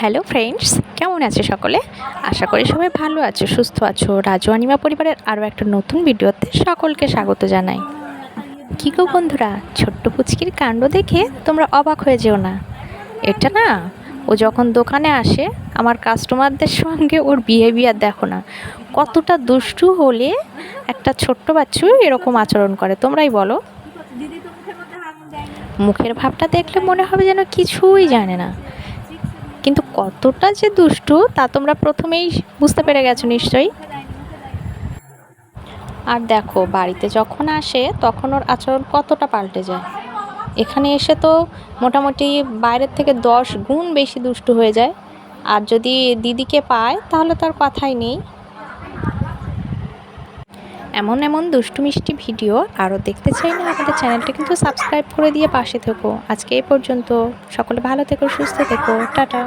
Hello friends, কেমন আছে সকলে? আশা করি সবাই ভালো আছো, সুস্থ আছো। রাজু আনিমা পরিবারের আরও একটা নতুন ভিডিওতে সকলকে স্বাগত জানাই। কী গো বন্ধুরা, ছোট্ট পুচকির কাণ্ড দেখে তোমরা অবাক হয়ে যেও না। এটা না, ও যখন দোকানে আসে, আমার কাস্টমারদের সঙ্গে ওর বিহেভিয়ার দেখো না। কতটা দুষ্টু হলে একটা ছোট্ট বাচ্চু এরকম আচরণ করে, তোমরাই বলো। মুখের ভাবটা দেখলে মনে হবে যেন কিছুই জানে না। কিন্তু কতটা যে দুষ্টু, তা তোমরা প্রথমেই বুঝতে পেরে গেছো নিশ্চয়ই। আর দেখো, বাড়িতে যখন আসে, তখন ওর আচরণ কতটা পাল্টে যায়। এখানে এসে তো মোটামুটি বাইরের থেকে দশ গুণ বেশি দুষ্টু হয়ে যায়। আর যদি দিদিকে পায়, তাহলে তার কথাই নেই। এমন এমন দুষ্টু মিষ্টি ভিডিও আরও দেখতে চাই না আমাদের চ্যানেলটা কিন্তু সাবস্ক্রাইব করে দিয়ে পাশে থেকো। আজকে এই পর্যন্ত। সকলে ভালো থেকো, সুস্থ থেকো। টাটা।